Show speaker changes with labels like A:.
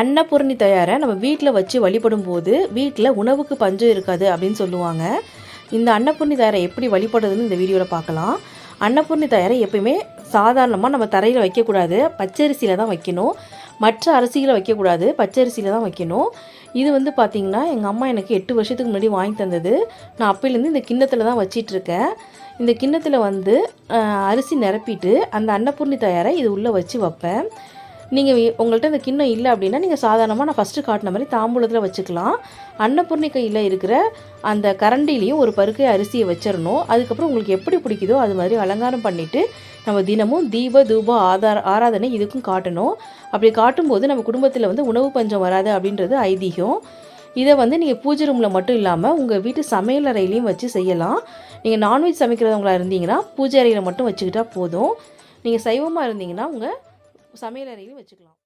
A: அன்னபூரணி தயாரை நம்ம வீட்டில் வச்சு வழிபடும் போது வீட்டில் உணவுக்கு பஞ்சம் இருக்காது அப்படின்னு சொல்லுவாங்க. இந்த அன்னபூர்ணி தயாரை எப்படி வழிபடுறதுன்னு இந்த வீடியோவில் பார்க்கலாம். அன்னபூர்ணி தயாரை எப்பயுமே சாதாரணமாக நம்ம தரையில் வைக்கக்கூடாது. பச்சரிசியில் தான் வைக்கணும். மற்ற அரிசியில் வைக்கக்கூடாது. பச்சரிசியில் தான் வைக்கணும். இது வந்து பார்த்திங்கன்னா எங்கள் அம்மா எனக்கு எட்டு வருஷத்துக்கு முன்னாடி வாங்கி தந்தது. நான் அப்போலேருந்து இந்த கிண்ணத்தில் தான் வச்சிட்ருக்கேன் இந்த கிண்ணத்தில் வந்து அரிசி நிரப்பிட்டு அந்த அன்னபூர்ணி தயாரை இது உள்ளே வச்சு வைப்பேன். நீங்கள் உங்கள்கிட்ட இந்த கிண்ணம் இல்லை அப்படின்னா நீங்கள் சாதாரணமாக நான் ஃபஸ்ட்டு காட்டின மாதிரி தாம்பூலத்தில் வச்சுக்கலாம். அன்னபூர்ணி கையில் இருக்கிற அந்த கரண்டிலையும் ஒரு பருக்கை அரிசியை வச்சிடணும் அதுக்கப்புறம் உங்களுக்கு எப்படி பிடிக்குதோ அது மாதிரி அலங்காரம் பண்ணிவிட்டு நம்ம தினமும் தீப தூப ஆதார ஆராதனை இதுக்கும் காட்டணும். அப்படி காட்டும்போது நம்ம குடும்பத்தில் வந்து உணவு பஞ்சம் வராது அப்படின்றது ஐதீகம். இதை வந்து நீங்கள் பூஜை ரூமில் மட்டும் இல்லாமல் உங்கள் வீட்டு சமையல் அறையிலையும் வச்சு செய்யலாம். நீங்கள் நான்வெஜ் சமைக்கிறவங்களா இருந்தீங்கன்னா பூஜை அறையில் மட்டும் வச்சுக்கிட்டா போதும். நீங்கள் சைவமாக இருந்தீங்கன்னா உங்கள் சமையலறையிலும் வச்சுக்கலாம்.